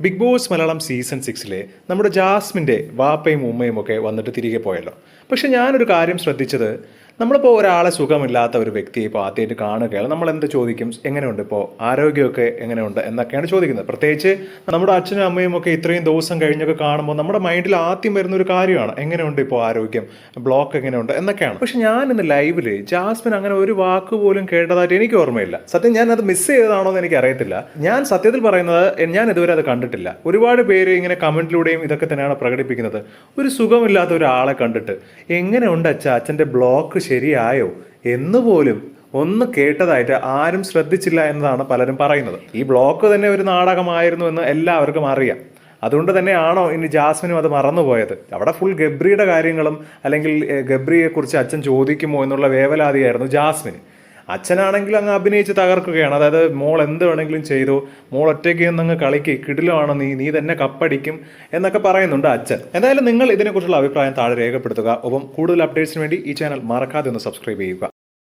Big boss Malayalam season സിക്സിലെ നമ്മുടെ ജാസ്മിന്റെ വാപ്പയും ഉമ്മയും ഒക്കെ വന്നിട്ട് തിരികെ പോയല്ലോ. പക്ഷെ ഞാനൊരു കാര്യം ശ്രദ്ധിച്ചത് നമ്മളിപ്പോൾ ഒരാളെ സുഖമില്ലാത്ത ഒരു വ്യക്തിയെ ഇപ്പോൾ ആദ്യമായിട്ട് കാണുകയാണ് നമ്മൾ എന്ത് ചോദിക്കും? എങ്ങനെയുണ്ട് ഇപ്പോൾ ആരോഗ്യമൊക്കെ എങ്ങനെയുണ്ട് എന്നൊക്കെയാണ് ചോദിക്കുന്നത്. പ്രത്യേകിച്ച് നമ്മുടെ അച്ഛനും അമ്മയും ഒക്കെ ഇത്രയും ദിവസം കഴിഞ്ഞൊക്കെ കാണുമ്പോൾ നമ്മുടെ മൈൻഡിൽ ആദ്യം വരുന്ന ഒരു കാര്യമാണ്. എങ്ങനെയുണ്ട് ഇപ്പോൾ ആരോഗ്യം? ബ്ലോക്ക് എങ്ങനെയുണ്ട് എന്നൊക്കെയാണ്. പക്ഷെ ഞാൻ ഇന്ന് ലൈവിൽ ജാസ്മിൻ അങ്ങനെ ഒരു വാക്ക് പോലും കേട്ടതായിട്ട് എനിക്ക് ഓർമ്മയില്ല. സത്യം ഞാൻ അത് മിസ് ചെയ്തതാണോ എന്ന് എനിക്ക് അറിയത്തില്ല ഞാൻ സത്യത്തിൽ പറയുന്നത് ഞാൻ ഇതുവരെ അത് കണ്ടിട്ടില്ല. ഒരുപാട് പേര് ഇങ്ങനെ കമന്റിലൂടെയും ഇതൊക്കെ തന്നെയാണ് പ്രകടിപ്പിക്കുന്നത്. ഒരു സുഖമില്ലാത്ത ഒരാളെ കണ്ടിട്ട്. എങ്ങനെയുണ്ട് അച്ഛ? അച്ഛന്റെ ബ്ലോക്ക് ശരിയായോ എന്നുപോലും ഒന്ന് കേട്ടതായിട്ട് ആരും ശ്രദ്ധിച്ചില്ല എന്നതാണ് പലരും പറയുന്നത്. ഈ ബ്ലോക്ക് തന്നെ ഒരു നാടകമായിരുന്നു എന്ന് എല്ലാവർക്കും അറിയാം. അതുകൊണ്ട് തന്നെയാണോ ഇനി ജാസ്മിനും അത് മറന്നുപോയത്? അവിടെ ഫുൾ ഗബ്രിയുടെ കാര്യങ്ങളും അല്ലെങ്കിൽ ഗബ്രിയെക്കുറിച്ച് അച്ഛൻ ചോദിക്കുമോ എന്നുള്ള വേവലാതിയായിരുന്നു ജാസ്മിന്. അച്ഛനാണെങ്കിൽ അങ്ങ് അഭിനയിച്ച് തകർക്കുകയാണ്. അതായത് മോൾ എന്ത് വേണമെങ്കിലും ചെയ്തു. മോൾ ഒറ്റയ്ക്ക് നിന്നങ്ങ് കളിക്ക്. കിടിലമാണ് നീ. നീ തന്നെ കപ്പടിക്കും എന്നൊക്കെ പറയുന്നുണ്ട് അച്ഛൻ. എന്തായാലും നിങ്ങൾ ഇതിനെക്കുറിച്ചുള്ള അഭിപ്രായം താഴെ രേഖപ്പെടുത്തുക. ഒപ്പം കൂടുതൽ അപ്ഡേറ്റ്സിന് വേണ്ടി ഈ ചാനൽ മറക്കാതെ ഒന്ന് സബ്സ്ക്രൈബ് ചെയ്യുക.